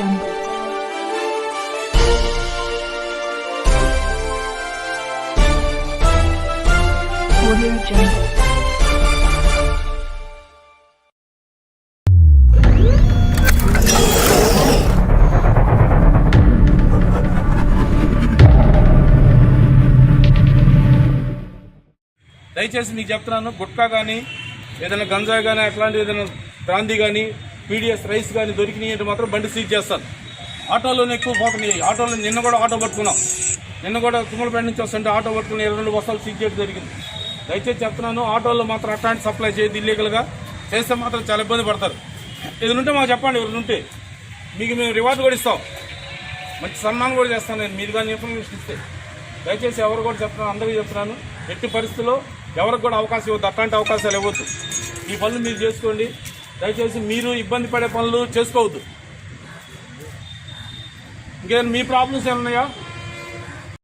Audio Jungle. దయచేసి మీకు చెప్తున్నాను గుట్కా కానీ ఏదైనా గంజాయి కానీ అట్లాంటి ఏదైనా బ్రాంతి కానీ పీడిఎస్ రైస్ కానీ దొరికినాయి అంటే మాత్రం బండి సీజ్ చేస్తాను. ఆటోలోనే ఎక్కువ పోతున్నాయి. ఆటోలో నిన్న కూడా ఆటో పట్టుకున్నాం. నిన్న కూడా తుమ్మలపేట నుంచి వస్తుంటే ఆటో పట్టుకుని ఇరవై రెండు బస్సాలు సీజ్ చేయడం జరిగింది. దయచేసి చెప్తున్నాను ఆటోలో మాత్రం అట్లాంటి సప్లై చేయదు ఇల్లీగల్గా చేస్తే మాత్రం చాలా ఇబ్బంది పడతారు. ఏదైనా మాకు చెప్పండి ఎవరు ఉంటే. మీకు మేము రివార్డు కూడా ఇస్తాం. మంచి సన్మానం కూడా చేస్తాను నేను. మీరు కానీ ఇన్ఫర్మేషన్ ఇస్తే. దయచేసి ఎవరు కూడా చెప్తున్నాను అందరికీ చెప్తున్నాను. ఎట్టి పరిస్థితుల్లో ఎవరికి కూడా అవకాశం ఇవ్వద్దు. అట్లాంటి అవకాశాలు ఇవ్వద్దు. ఈ పనులు మీరు చేసుకోండి. దయచేసి మీరు ఇబ్బంది పడే పనులు చేసుకోవద్దు. ఇంకేదైనా మీ ప్రాబ్లమ్స్ ఏమన్నాయా